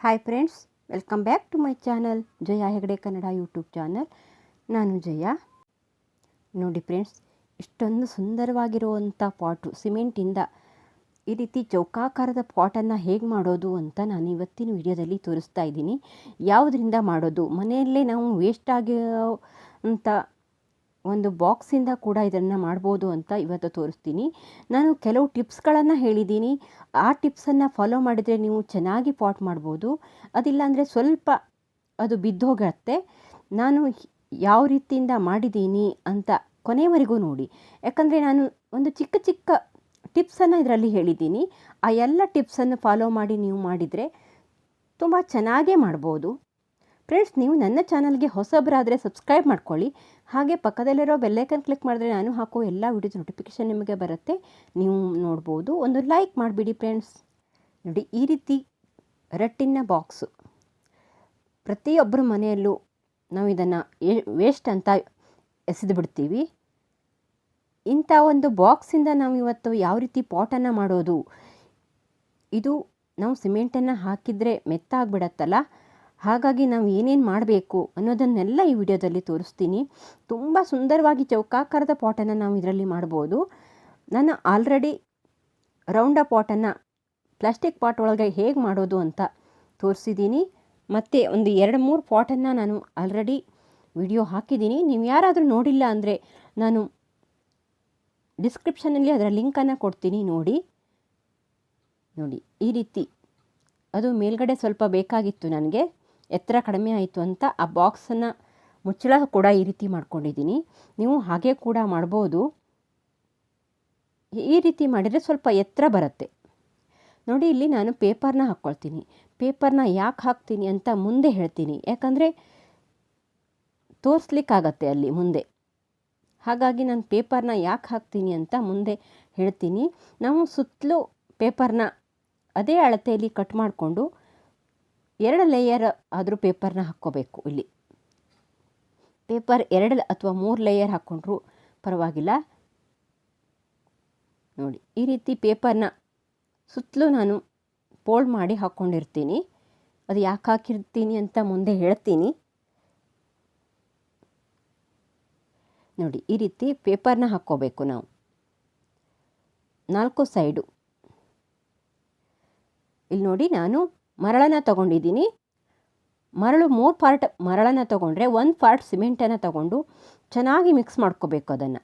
Hi friends welcome back to my channel Jaya Hegde Kannada YouTube channel ನಾನು ಜಯ. ನೋಡಿ friends ಇಷ್ಟೊಂದು ಸುಂದರವಾಗಿರುವಂಥ ಪಾಟು ಸಿಮೆಂಟಿಂದ ಈ ರೀತಿ ಚೌಕಾಕಾರದ ಪಾಟನ್ನು ಹೇಗೆ ಮಾಡೋದು ಅಂತ ನಾನು ಇವತ್ತಿನ ವಿಡಿಯೋದಲ್ಲಿ ತೋರಿಸ್ತಾ ಇದ್ದೀನಿ. ಯಾವುದರಿಂದ ಮಾಡೋದು? ಮನೆಯಲ್ಲೇ ನಾವು ವೇಸ್ಟ್ ಆಗಿರೋ ಅಂತ ಒಂದು ಬಾಕ್ಸಿಂದ ಕೂಡ ಇದನ್ನು ಮಾಡ್ಬೋದು ಅಂತ ಇವತ್ತು ತೋರಿಸ್ತೀನಿ. ನಾನು ಕೆಲವು ಟಿಪ್ಸ್ಗಳನ್ನು ಹೇಳಿದ್ದೀನಿ. ಆ ಟಿಪ್ಸನ್ನು ಫಾಲೋ ಮಾಡಿದರೆ ನೀವು ಚೆನ್ನಾಗಿ ಪಾಟ್ ಮಾಡ್ಬೋದು. ಅದಿಲ್ಲ ಅಂದರೆ ಸ್ವಲ್ಪ ಅದು ಬಿದ್ದೋಗತ್ತೆ. ನಾನು ಯಾವ ರೀತಿಯಿಂದ ಮಾಡಿದ್ದೀನಿ ಅಂತ ಕೊನೆಯವರೆಗೂ ನೋಡಿ. ಯಾಕಂದರೆ ನಾನು ಒಂದು ಚಿಕ್ಕ ಚಿಕ್ಕ ಟಿಪ್ಸನ್ನು ಇದರಲ್ಲಿ ಹೇಳಿದ್ದೀನಿ. ಆ ಎಲ್ಲ ಟಿಪ್ಸನ್ನು ಫಾಲೋ ಮಾಡಿ ನೀವು ಮಾಡಿದರೆ ತುಂಬ ಚೆನ್ನಾಗೇ ಮಾಡ್ಬೋದು. ಫ್ರೆಂಡ್ಸ್, ನೀವು ನನ್ನ ಚಾನಲ್ಗೆ ಹೊಸಬರಾದರೆ ಸಬ್ಸ್ಕ್ರೈಬ್ ಮಾಡ್ಕೊಳ್ಳಿ. ಹಾಗೆ ಪಕ್ಕದಲ್ಲಿರೋ ಬೆಲ್ಲೈಕನ್ ಕ್ಲಿಕ್ ಮಾಡಿದ್ರೆ ನಾನು ಹಾಕೋ ಎಲ್ಲ ವಿಡಿಯೋಸ್ ನೋಟಿಫಿಕೇಷನ್ ನಿಮಗೆ ಬರುತ್ತೆ. ನೀವು ನೋಡ್ಬೋದು. ಒಂದು ಲೈಕ್ ಮಾಡಿಬಿಡಿ ಫ್ರೆಂಡ್ಸ್ ನೋಡಿ, ಈ ರೀತಿ ರಟ್ಟಿನ ಬಾಕ್ಸು ಪ್ರತಿಯೊಬ್ಬರ ಮನೆಯಲ್ಲೂ ನಾವು ಇದನ್ನು ವೇಸ್ಟ್ ಅಂತ ಎಸೆದು ಬಿಡ್ತೀವಿ. ಇಂಥ ಒಂದು ಬಾಕ್ಸಿಂದ ನಾವು ಇವತ್ತು ಯಾವ ರೀತಿ ಪಾಟನ್ನು ಮಾಡೋದು? ಇದು ನಾವು ಸಿಮೆಂಟನ್ನು ಹಾಕಿದರೆ ಮೆತ್ತಾಗ್ಬಿಡತ್ತಲ್ಲ ಹಾಗಾಗಿ ನಾವು ಏನೇನು ಮಾಡಬೇಕು ಅನ್ನೋದನ್ನೆಲ್ಲ ಈ ವಿಡಿಯೋದಲ್ಲಿ ತೋರಿಸ್ತೀನಿ. ತುಂಬ ಸುಂದರವಾಗಿ ಚೌಕಾಕಾರದ ಪಾಟನ್ನು ನಾವು ಇದರಲ್ಲಿ ಮಾಡ್ಬೋದು. ನಾನು ಆಲ್ರೆಡಿ ರೌಂಡ ಪಾಟನ್ನು ಪ್ಲಾಸ್ಟಿಕ್ ಪಾಟ್ ಒಳಗೆ ಹೇಗೆ ಮಾಡೋದು ಅಂತ ತೋರಿಸಿದ್ದೀನಿ. ಮತ್ತು ಒಂದು ಎರಡು ಮೂರು ಪಾಟನ್ನು ನಾನು ಆಲ್ರೆಡಿ ವಿಡಿಯೋ ಹಾಕಿದ್ದೀನಿ. ನೀವು ಯಾರಾದರೂ ನೋಡಿಲ್ಲ ಅಂದರೆ ನಾನು ಡಿಸ್ಕ್ರಿಪ್ಷನಲ್ಲಿ ಅದರ ಲಿಂಕನ್ನು ಕೊಡ್ತೀನಿ ನೋಡಿ. ನೋಡಿ, ಈ ರೀತಿ. ಅದು ಮೇಲ್ಗಡೆ ಸ್ವಲ್ಪ ಬೇಕಾಗಿತ್ತು ನನಗೆ. ಎತ್ತರ ಕಡಿಮೆ ಆಯಿತು ಅಂತ ಆ ಬಾಕ್ಸನ್ನು ಮುಚ್ಚಳ ಕೂಡ ಈ ರೀತಿ ಮಾಡ್ಕೊಂಡಿದ್ದೀನಿ. ನೀವು ಹಾಗೆ ಕೂಡ ಮಾಡ್ಬೋದು. ಈ ರೀತಿ ಮಾಡಿದರೆ ಸ್ವಲ್ಪ ಎತ್ತರ ಬರುತ್ತೆ. ನೋಡಿ, ಇಲ್ಲಿ ನಾನು ಪೇಪರ್ನ ಹಾಕ್ಕೊಳ್ತೀನಿ. ಪೇಪರ್ನ ಯಾಕೆ ಹಾಕ್ತೀನಿ ಅಂತ ಮುಂದೆ ಹೇಳ್ತೀನಿ. ಯಾಕಂದರೆ ತೋರಿಸ್ಲಿಕ್ಕಾಗತ್ತೆ ಅಲ್ಲಿ ಮುಂದೆ. ಹಾಗಾಗಿ ನಾನು ಪೇಪರ್ನ ಯಾಕೆ ಹಾಕ್ತೀನಿ ಅಂತ ಮುಂದೆ ಹೇಳ್ತೀನಿ. ನಾವು ಸುತ್ತಲೂ ಪೇಪರ್ನ ಅದೇ ಅಳತೆಯಲ್ಲಿ ಕಟ್ ಮಾಡಿಕೊಂಡು ಎರಡು ಲೇಯರ್ ಆದರೂ ಪೇಪರ್ನ ಹಾಕ್ಕೋಬೇಕು ಇಲ್ಲಿ. ಪೇಪರ್ ಎರಡು ಅಥವಾ ಮೂರು ಲೇಯರ್ ಹಾಕ್ಕೊಂಡ್ರೂ ಪರವಾಗಿಲ್ಲ. ನೋಡಿ, ಈ ರೀತಿ ಪೇಪರ್ನ ಸುತ್ತಲೂ ನಾನು ಫೋಲ್ಡ್ ಮಾಡಿ ಹಾಕ್ಕೊಂಡಿರ್ತೀನಿ ಅದು ಯಾಕೆ ಹಾಕಿರ್ತೀನಿ ಅಂತ ಮುಂದೆ ಹೇಳ್ತೀನಿ. ನೋಡಿ, ಈ ರೀತಿ ಪೇಪರ್ನ ಹಾಕ್ಕೋಬೇಕು ನಾವು. ನಾಲ್ಕು ಸೈಡು ಇಲ್ಲಿ ನೋಡಿ, ನಾನು ಮರಳನ್ನು ತಗೊಂಡಿದ್ದೀನಿ. ಮರಳು ಮೂರು ಪಾರ್ಟ್ ಮರಳನ್ನು ತಗೊಂಡ್ರೆ ಒಂದು ಪಾರ್ಟ್ ಸಿಮೆಂಟನ್ನು ತಗೊಂಡು ಚೆನ್ನಾಗಿ ಮಿಕ್ಸ್ ಮಾಡ್ಕೋಬೇಕು ಅದನ್ನು.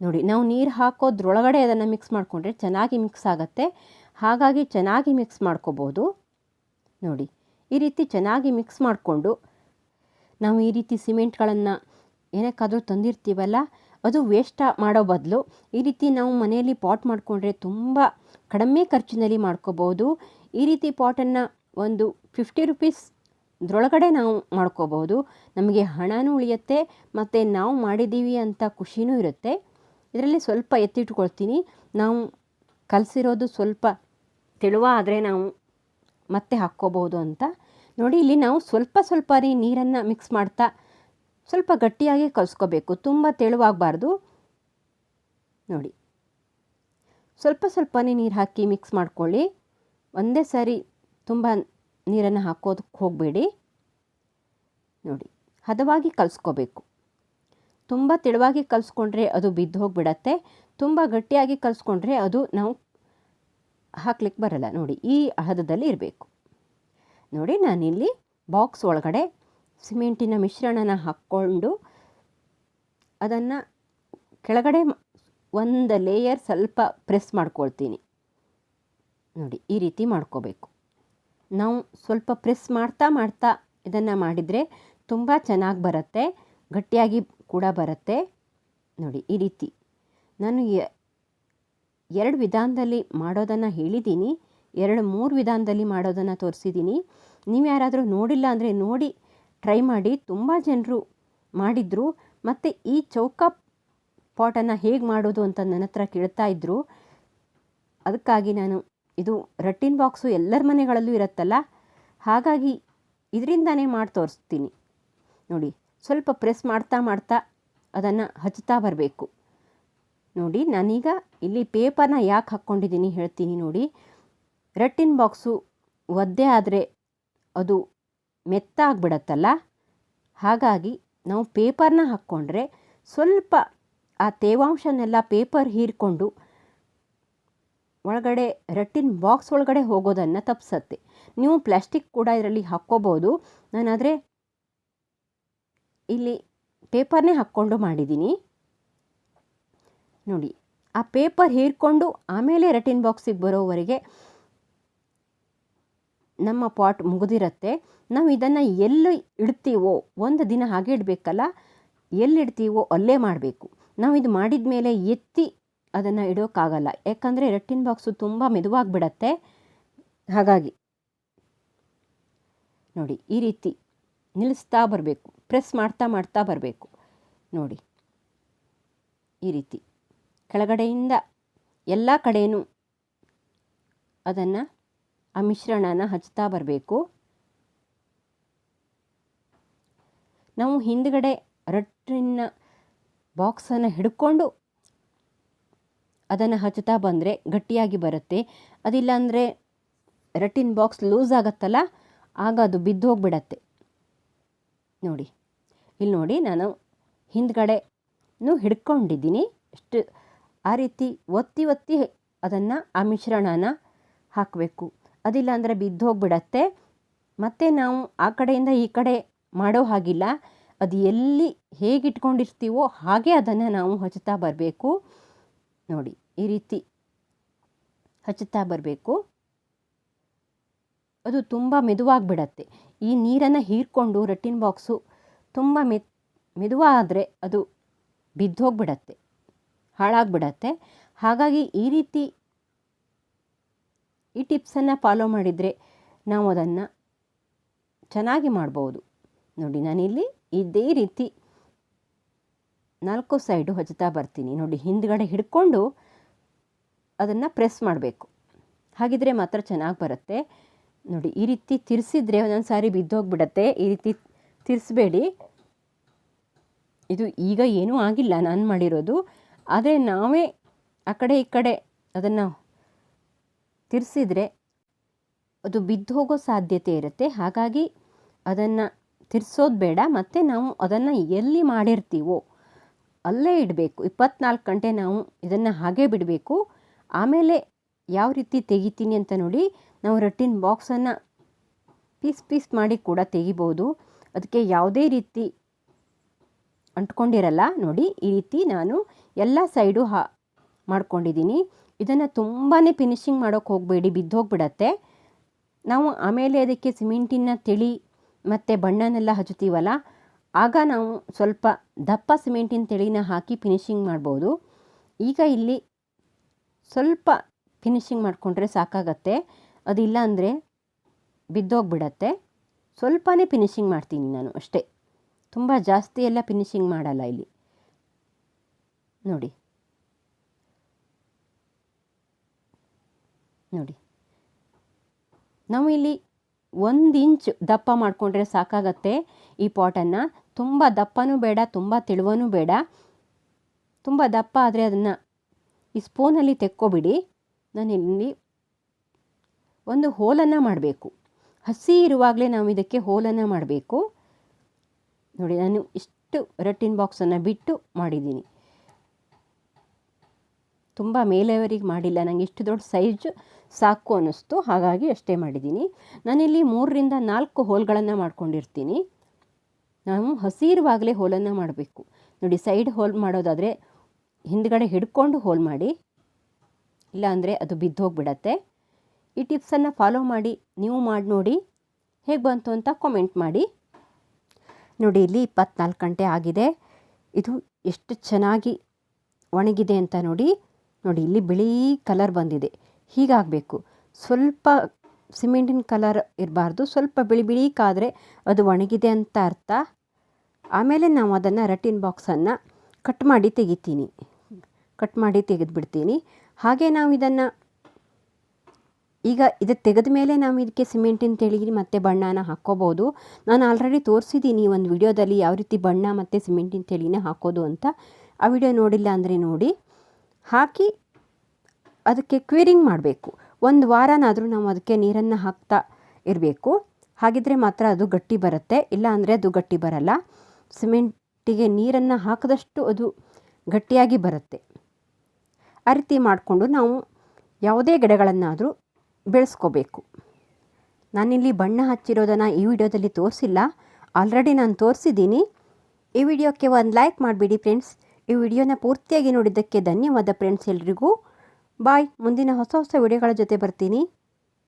ನೋಡಿ, ನಾವು ನೀರು ಹಾಕೋದ್ರೊಳಗಡೆ ಅದನ್ನು ಮಿಕ್ಸ್ ಮಾಡಿಕೊಂಡ್ರೆ ಚೆನ್ನಾಗಿ ಮಿಕ್ಸ್ ಆಗುತ್ತೆ. ಹಾಗಾಗಿ ಚೆನ್ನಾಗಿ ಮಿಕ್ಸ್ ಮಾಡ್ಕೋಬೋದು. ನೋಡಿ, ಈ ರೀತಿ ಚೆನ್ನಾಗಿ ಮಿಕ್ಸ್ ಮಾಡಿಕೊಂಡು ನಾವು ಈ ರೀತಿ ಸಿಮೆಂಟ್ಗಳನ್ನು ಏನಕ್ಕಾದರೂ ತಂದಿರ್ತೀವಲ್ಲ, ಅದು ವೇಸ್ಟ್ ಮಾಡೋ ಬದಲು ಈ ರೀತಿ ನಾವು ಮನೆಯಲ್ಲಿ ಪಾಟ್ ಮಾಡಿಕೊಂಡ್ರೆ ತುಂಬ ಕಡಿಮೆ ಖರ್ಚಿನಲ್ಲಿ ಮಾಡ್ಕೋಬೋದು. ಈ ರೀತಿ ಪಾಟನ್ನು ಒಂದು ಫಿಫ್ಟಿ ರುಪೀಸ್ ಇದರೊಳಗಡೆ ನಾವು ಮಾಡ್ಕೋಬಹುದು. ನಮಗೆ ಹಣನೂ ಉಳಿಯುತ್ತೆ, ಮತ್ತು ನಾವು ಮಾಡಿದ್ದೀವಿ ಅಂತ ಖುಷಿನೂ ಇರುತ್ತೆ. ಇದರಲ್ಲಿ ಸ್ವಲ್ಪ ಎತ್ತಿಟ್ಕೊಳ್ತೀನಿ ನಾವು ಕಲಸಿರೋದು ಸ್ವಲ್ಪ ತೆಳುವಾದರೆ ನಾವು ಮತ್ತೆ ಹಾಕ್ಕೋಬಹುದು ಅಂತ. ನೋಡಿ, ಇಲ್ಲಿ ನಾವು ಸ್ವಲ್ಪ ಸ್ವಲ್ಪ ರೀ ನೀರನ್ನು ಮಿಕ್ಸ್ ಮಾಡ್ತಾ ಸ್ವಲ್ಪ ಗಟ್ಟಿಯಾಗಿ ಕಲಸ್ಕೋಬೇಕು. ತುಂಬ ತೆಳುವಾಗಬಾರ್ದು. ನೋಡಿ, ಸ್ವಲ್ಪ ಸ್ವಲ್ಪನೇ ನೀರು ಹಾಕಿ ಮಿಕ್ಸ್ ಮಾಡ್ಕೊಳ್ಳಿ. ಒಂದೇ ಸಾರಿ ತುಂಬ ನೀರನ್ನು ಹಾಕೋದಕ್ಕೆ ಹೋಗಬೇಡಿ. ನೋಡಿ, ಹದವಾಗಿ ಕಲಿಸ್ಕೋಬೇಕು. ತುಂಬ ತೆಳುವಾಗಿ ಕಲಿಸ್ಕೊಂಡ್ರೆ ಅದು ಬಿದ್ದು ಹೋಗಿಬಿಡತ್ತೆ. ತುಂಬ ಗಟ್ಟಿಯಾಗಿ ಕಲಿಸ್ಕೊಂಡ್ರೆ ಅದು ನಾವು ಹಾಕ್ಲಿಕ್ಕೆ ಬರಲ್ಲ. ನೋಡಿ, ಈ ಹದದಲ್ಲಿ ಇರಬೇಕು. ನೋಡಿ, ನಾನಿಲ್ಲಿ ಬಾಕ್ಸ್ ಒಳಗಡೆ ಸಿಮೆಂಟಿನ ಮಿಶ್ರಣನ ಹಾಕ್ಕೊಂಡು ಅದನ್ನು ಕೆಳಗಡೆ ಒಂದು ಲೇಯರ್ ಸ್ವಲ್ಪ ಪ್ರೆಸ್ ಮಾಡ್ಕೊಳ್ತೀನಿ. ನೋಡಿ, ಈ ರೀತಿ ಮಾಡ್ಕೋಬೇಕು. ನಾವು ಸ್ವಲ್ಪ ಪ್ರೆಸ್ ಮಾಡ್ತಾ ಮಾಡ್ತಾ ಇದನ್ನು ಮಾಡಿದರೆ ತುಂಬ ಚೆನ್ನಾಗಿ ಬರುತ್ತೆ, ಗಟ್ಟಿಯಾಗಿ ಕೂಡ ಬರುತ್ತೆ. ನೋಡಿ, ಈ ರೀತಿ. ನಾನು ಎರಡು ವಿಧಾನದಲ್ಲಿ ಮಾಡೋದನ್ನು ಹೇಳಿದ್ದೀನಿ. ಎರಡು, ಮೂರು ವಿಧಾನದಲ್ಲಿ ಮಾಡೋದನ್ನು ತೋರಿಸಿದ್ದೀನಿ. ನೀವು ಯಾರಾದರೂ ನೋಡಿಲ್ಲ ಅಂದರೆ ನೋಡಿ, ಟ್ರೈ ಮಾಡಿ. ತುಂಬ ಜನರು ಮಾಡಿದರು. ಮತ್ತು ಈ ಚೌಕ ಪಾಟನ್ನು ಹೇಗೆ ಮಾಡೋದು ಅಂತ ನನ್ನ ಹತ್ರ ಕೇಳ್ತಾ ಇದ್ದರು ಅದಕ್ಕಾಗಿ ನಾನು ಇದು ರಟ್ಟಿನ ಬಾಕ್ಸು ಎಲ್ಲರ ಮನೆಗಳಲ್ಲೂ ಇರುತ್ತಲ್ಲ? ಹಾಗಾಗಿ ಇದರಿಂದನೇ ಮಾಡಿ ತೋರಿಸ್ತೀನಿ. ನೋಡಿ, ಸ್ವಲ್ಪ ಪ್ರೆಸ್ ಮಾಡ್ತಾ ಮಾಡ್ತಾ ಅದನ್ನು ಹಚ್ತಾ ಬರಬೇಕು. ನೋಡಿ, ನಾನೀಗ ಇಲ್ಲಿ ಪೇಪರ್ನ ಯಾಕೆ ಹಾಕ್ಕೊಂಡಿದ್ದೀನಿ ಹೇಳ್ತೀನಿ ನೋಡಿ. ರಟ್ಟಿನ ಬಾಕ್ಸು ಒದ್ದೆ ಆದರೆ ಅದು ಮೆತ್ತ ಆಗಿಬಿಡತ್ತಲ್ಲ? ಹಾಗಾಗಿ ನಾವು ಪೇಪರ್ನ ಹಾಕ್ಕೊಂಡ್ರೆ ಸ್ವಲ್ಪ ಆ ತೇವಾಂಶನೆಲ್ಲ ಪೇಪರ್ ಹೀರಿಕೊಂಡು ಒಳಗಡೆ ರಟ್ಟಿನ ಬಾಕ್ಸ್ ಒಳಗಡೆ ಹೋಗೋದನ್ನು ತಪ್ಪಿಸತ್ತೆ ನೀವು ಪ್ಲಾಸ್ಟಿಕ್ ಕೂಡ ಇದರಲ್ಲಿ ಹಾಕ್ಕೋಬೋದು. ನಾನಾದರೆ ಇಲ್ಲಿ ಪೇಪರ್ನೇ ಹಾಕ್ಕೊಂಡು ಮಾಡಿದ್ದೀನಿ ನೋಡಿ, ಆ ಪೇಪರ್ ಹೀರ್ಕೊಂಡು ಆಮೇಲೆ ರಟಿನ್ ಬಾಕ್ಸಿಗೆ ಬರೋವರೆಗೆ ನಮ್ಮ ಪಾಟ್ ಮುಗಿದಿರತ್ತೆ. ನಾವು ಇದನ್ನು ಎಲ್ಲಿ ಇಡ್ತೀವೋ, ಒಂದು ದಿನ ಹಾಗೆ ಇಡಬೇಕಲ್ಲ, ಎಲ್ಲಿ ಇಡ್ತೀವೋ ಅಲ್ಲೇ ಮಾಡಬೇಕು. ನಾವು ಇದು ಮಾಡಿದ ಮೇಲೆ ಎತ್ತಿ ಅದನ್ನು ಇಡೋಕ್ಕಾಗಲ್ಲ. ಯಾಕಂದರೆ ರಟ್ಟಿನ ಬಾಕ್ಸು ತುಂಬ ಮೆದುವಾಗಿಬಿಡತ್ತೆ. ಹಾಗಾಗಿ ನೋಡಿ, ಈ ರೀತಿ ನಿಲ್ಲಿಸ್ತಾ ಬರಬೇಕು. ಪ್ರೆಸ್ ಮಾಡ್ತಾ ಮಾಡ್ತಾ ಬರಬೇಕು. ನೋಡಿ, ಈ ರೀತಿ. ಕೆಳಗಡೆಯಿಂದ ಎಲ್ಲ ಕಡೆಯೂ ಅದನ್ನು ಆ ಮಿಶ್ರಣನ ಹಚ್ತಾ ಬರಬೇಕು. ನಾವು ಹಿಂದ್ಗಡೆ ರಟ್ಟಿನ ಬಾಕ್ಸನ್ನು ಹಿಡ್ಕೊಂಡು ಅದನ್ನು ಹಚ್ಚುತ್ತಾ ಬಂದರೆ ಗಟ್ಟಿಯಾಗಿ ಬರುತ್ತೆ. ಅದಿಲ್ಲ ಅಂದರೆ ರಟ್ಟಿನ ಬಾಕ್ಸ್ ಲೂಸ್ ಆಗುತ್ತಲ್ಲ, ಆಗ ಅದು ಬಿದ್ದು ಹೋಗ್ಬಿಡತ್ತೆ. ನೋಡಿ ಇಲ್ಲಿ ನೋಡಿ ನಾನು ಹಿಂದ್ಗಡೆನೂ ಹಿಡ್ಕೊಂಡಿದ್ದೀನಿ. ಎಷ್ಟು ಆ ರೀತಿ ಒತ್ತಿ ಒತ್ತಿ ಅದನ್ನು ಆ ಮಿಶ್ರಣನ ಹಾಕಬೇಕು. ಅದಿಲ್ಲ ಅಂದರೆ ಬಿದ್ದು ಹೋಗ್ಬಿಡತ್ತೆ. ಮತ್ತು ನಾವು ಆ ಕಡೆಯಿಂದ ಈ ಕಡೆ ಮಾಡೋ ಹಾಗಿಲ್ಲ. ಅದು ಎಲ್ಲಿ ಹೇಗಿಟ್ಕೊಂಡಿರ್ತೀವೋ ಹಾಗೆ ಅದನ್ನು ನಾವು ಹಚ್ಚುತ್ತಾ ಬರಬೇಕು. ನೋಡಿ, ಈ ರೀತಿ ಹಚ್ಚುತ್ತಾ ಬರಬೇಕು. ಅದು ತುಂಬ ಮೆದುವಾಗಿಬಿಡತ್ತೆ. ಈ ನೀರನ್ನು ಹೀರ್ಕೊಂಡು ರಟ್ಟಿನ ಬಾಕ್ಸು ತುಂಬ ಮೆದ್ ಮೆದುವಾದರೆ ಅದು ಬಿದ್ದೋಗ್ಬಿಡತ್ತೆ, ಹಾಳಾಗ್ಬಿಡತ್ತೆ. ಹಾಗಾಗಿ ಈ ರೀತಿ ಈ ಟಿಪ್ಸನ್ನು ಫಾಲೋ ಮಾಡಿದರೆ ನಾವು ಅದನ್ನು ಚೆನ್ನಾಗಿ ಮಾಡ್ಬೋದು. ನೋಡಿ, ನಾನಿಲ್ಲಿ ಇದೇ ರೀತಿ ನಾಲ್ಕು ಸೈಡು ಹಚ್ಚುತ್ತಾ ಬರ್ತೀನಿ. ನೋಡಿ, ಹಿಂದ್ಗಡೆ ಹಿಡ್ಕೊಂಡು ಅದನ್ನು ಪ್ರೆಸ್ ಮಾಡಬೇಕು. ಹಾಗಿದ್ರೆ ಮಾತ್ರ ಚೆನ್ನಾಗಿ ಬರುತ್ತೆ. ನೋಡಿ, ಈ ರೀತಿ ತಿರ್ಸಿದ್ರೆ ಒಂದೊಂದು ಸಾರಿ ಬಿದ್ದೋಗ್ಬಿಡತ್ತೆ. ಈ ರೀತಿ ತಿರ್ಸ್ಬೇಡಿ. ಇದು ಈಗ ಏನೂ ಆಗಿಲ್ಲ ನಾನು ಮಾಡಿರೋದು. ಆದರೆ ನಾವೇ ಆ ಕಡೆ ಈ ಕಡೆ ಅದನ್ನು ತಿರ್ಸಿದ್ರೆ ಅದು ಬಿದ್ದು ಹೋಗೋ ಸಾಧ್ಯತೆ ಇರುತ್ತೆ. ಹಾಗಾಗಿ ಅದನ್ನು ತಿರ್ಸೋದು ಬೇಡ. ಮತ್ತು ನಾವು ಅದನ್ನು ಎಲ್ಲಿ ಮಾಡಿರ್ತೀವೋ ಅಲ್ಲೇ ಇಡಬೇಕು. ಇಪ್ಪತ್ನಾಲ್ಕು ಗಂಟೆ ನಾವು ಇದನ್ನು ಹಾಗೆ ಬಿಡಬೇಕು. ಆಮೇಲೆ ಯಾವ ರೀತಿ ತೆಗಿತೀನಿ ಅಂತ ನೋಡಿ ನಾವು ರಟ್ಟಿನ ಬಾಕ್ಸನ್ನು ಪೀಸ್ ಪೀಸ್ ಮಾಡಿ ಕೂಡ ತೆಗಿಬೋದು. ಅದಕ್ಕೆ ಯಾವುದೇ ರೀತಿ ಅಂಟ್ಕೊಂಡಿರಲ್ಲ ನೋಡಿ, ಈ ರೀತಿ ನಾನು ಎಲ್ಲ ಸೈಡು ಹಾ ಮಾಡ್ಕೊಂಡಿದ್ದೀನಿ. ಇದನ್ನು ತುಂಬಾ ಫಿನಿಶಿಂಗ್ ಮಾಡೋಕ್ಕೆ ಹೋಗಬೇಡಿ, ಬಿದ್ದೋಗ್ಬಿಡತ್ತೆ. ನಾವು ಆಮೇಲೆ ಅದಕ್ಕೆ ಸಿಮೆಂಟಿನ ತಿಳಿ ಮತ್ತು ಬಣ್ಣನೆಲ್ಲ ಹಚ್ಚುತ್ತೀವಲ್ಲ ಆಗ ನಾವು ಸ್ವಲ್ಪ ದಪ್ಪ ಸಿಮೆಂಟಿನ ತಿಳಿನ ಹಾಕಿ ಫಿನಿಶಿಂಗ್ ಮಾಡ್ಬೋದು. ಈಗ ಇಲ್ಲಿ ಸ್ವಲ್ಪ ಫಿನಿಶಿಂಗ್ ಮಾಡಿಕೊಂಡ್ರೆ ಸಾಕಾಗತ್ತೆ. ಅದಿಲ್ಲ ಅಂದರೆ ಬಿದ್ದೋಗ್ಬಿಡತ್ತೆ. ಸ್ವಲ್ಪನೇ ಫಿನಿಶಿಂಗ್ ಮಾಡ್ತೀನಿ ನಾನು ಅಷ್ಟೇ. ತುಂಬ ಜಾಸ್ತಿ ಎಲ್ಲ ಫಿನಿಶಿಂಗ್ ಮಾಡಲ್ಲ ಇಲ್ಲಿ. ನೋಡಿ. ನೋಡಿ. ನಾವು ಇಲ್ಲಿ ಒಂದು ಇಂಚ್ ದಪ್ಪ ಮಾಡಿಕೊಂಡ್ರೆ ಸಾಕಾಗತ್ತೆ ಈ ಪಾಟನ್ನು. ತುಂಬ ದಪ್ಪನೂ ಬೇಡ, ತುಂಬ ತೆಳುವನೂ ಬೇಡ. ತುಂಬ ದಪ್ಪ ಆದರೆ ಅದನ್ನು ಈ ಸ್ಪೂನಲ್ಲಿ ತೆಕ್ಕೊಬಿಡಿ. ಇಲ್ಲಿ ಒಂದು ಹೋಲನ್ನು ಮಾಡಬೇಕು. ಹಸಿ ಇರುವಾಗಲೇ ನಾವು ಇದಕ್ಕೆ ಹೋಲನ್ನು ಮಾಡಬೇಕು. ನೋಡಿ, ನಾನು ಇಷ್ಟು ರಟ್ಟಿನ ಬಾಕ್ಸನ್ನು ಬಿಟ್ಟು ಮಾಡಿದ್ದೀನಿ. ತುಂಬ ಮೇಲೆಯವರಿಗೆ ಮಾಡಿಲ್ಲ. ನನಗೆ ಇಷ್ಟು ದೊಡ್ಡ ಸೈಜ್ ಸಾಕು ಅನ್ನಿಸ್ತು. ಹಾಗಾಗಿ ಅಷ್ಟೇ ಮಾಡಿದ್ದೀನಿ. ನಾನಿಲ್ಲಿ ಮೂರರಿಂದ ನಾಲ್ಕು ಹೋಲ್ಗಳನ್ನು ಮಾಡ್ಕೊಂಡಿರ್ತೀನಿ. ನಾವು ಹಸಿರುವಾಗಲೇ ಹೋಲನ್ನು ಮಾಡಬೇಕು. ನೋಡಿ, ಸೈಡ್ ಹೋಲ್ ಮಾಡೋದಾದರೆ ಹಿಂದ್ಗಡೆ ಹಿಡ್ಕೊಂಡು ಹೋಲ್ ಮಾಡಿ, ಇಲ್ಲಾಂದರೆ ಅದು ಬಿದ್ದೋಗ್ಬಿಡತ್ತೆ. ಈ ಟಿಪ್ಸನ್ನು ಫಾಲೋ ಮಾಡಿ, ನೀವು ಮಾಡಿ ನೋಡಿ ಹೇಗೆ ಬಂತು ಅಂತ ಕಾಮೆಂಟ್ ಮಾಡಿ. ನೋಡಿ, ಇಲ್ಲಿ ಇಪ್ಪತ್ನಾಲ್ಕು ಗಂಟೆ ಆಗಿದೆ. ಇದು ಎಷ್ಟು ಚೆನ್ನಾಗಿ ಒಣಗಿದೆ ಅಂತ ನೋಡಿ. ನೋಡಿ, ಇಲ್ಲಿ ಬಿಳಿ ಕಲರ್ ಬಂದಿದೆ. ಹೀಗಾಗಬೇಕು. ಸ್ವಲ್ಪ ಸಿಮೆಂಟಿನ ಕಲರ್ ಇರಬಾರ್ದು. ಸ್ವಲ್ಪ ಬಿಳಿ ಬಿಳಿ ಕಾದರೆ ಅದು ಒಣಗಿದೆ ಅಂತ ಅರ್ಥ. ಆಮೇಲೆ ನಾವು ಅದನ್ನು ರಟ್ಟಿನ ಬಾಕ್ಸನ್ನು ಕಟ್ ಮಾಡಿ ತೆಗಿತೀನಿ. ಕಟ್ ಮಾಡಿ ತೆಗೆದುಬಿಡ್ತೀನಿ. ಹಾಗೆ ನಾವು ಇದನ್ನು ಈಗ ಇದು ತೆಗೆದ ಮೇಲೆ ನಾವು ಇದಕ್ಕೆ ಸಿಮೆಂಟಿನ ತೆಳಿ ಮತ್ತು ಬಣ್ಣನ ಹಾಕ್ಕೋಬೋದು. ನಾನು ಆಲ್ರೆಡಿ ತೋರಿಸಿದ್ದೀನಿ ಒಂದು ವಿಡಿಯೋದಲ್ಲಿ ಯಾವ ರೀತಿ ಬಣ್ಣ ಮತ್ತು ಸಿಮೆಂಟಿನ ತೆಳಿನ ಹಾಕೋದು ಅಂತ. ಆ ವಿಡಿಯೋ ನೋಡಿಲ್ಲ ಅಂದರೆ ನೋಡಿ. ಹಾಕಿ ಅದಕ್ಕೆ ಕ್ವೀರಿಂಗ್ ಮಾಡಬೇಕು. ಒಂದು ವಾರನಾದರೂ ನಾವು ಅದಕ್ಕೆ ನೀರನ್ನು ಹಾಕ್ತಾ ಇರಬೇಕು. ಹಾಗಿದ್ರೆ ಮಾತ್ರ ಅದು ಗಟ್ಟಿ ಬರುತ್ತೆ. ಇಲ್ಲ ಅಂದರೆ ಅದು ಗಟ್ಟಿ ಬರಲ್ಲ. ಸಿಮೆಂಟಿಗೆ ನೀರನ್ನು ಹಾಕಿದಷ್ಟು ಅದು ಗಟ್ಟಿಯಾಗಿ ಬರುತ್ತೆ. ಆ ರೀತಿ ಮಾಡಿಕೊಂಡು ನಾವು ಯಾವುದೇ ಗಿಡಗಳನ್ನಾದರೂ ಬೆಳೆಸ್ಕೋಬೇಕು. ನಾನಿಲ್ಲಿ ಬಣ್ಣ ಹಚ್ಚಿರೋದನ್ನು ಈ ವಿಡಿಯೋದಲ್ಲಿ ತೋರಿಸಿಲ್ಲ. ಆಲ್ರೆಡಿ ನಾನು ತೋರಿಸಿದ್ದೀನಿ. ಈ ವಿಡಿಯೋಕ್ಕೆ ಒಂದು ಲೈಕ್ ಮಾಡಿಬಿಡಿ ಫ್ರೆಂಡ್ಸ್. ಈ ವಿಡಿಯೋನ ಪೂರ್ತಿಯಾಗಿ ನೋಡಿದ್ದಕ್ಕೆ ಧನ್ಯವಾದ ಫ್ರೆಂಡ್ಸ್ ಎಲ್ರಿಗೂ. ಬಾಯ್ ಮುಂದಿನ ಹೊಸ ಹೊಸ ವಿಡಿಯೋಗಳ ಜೊತೆ ಬರ್ತೀನಿ.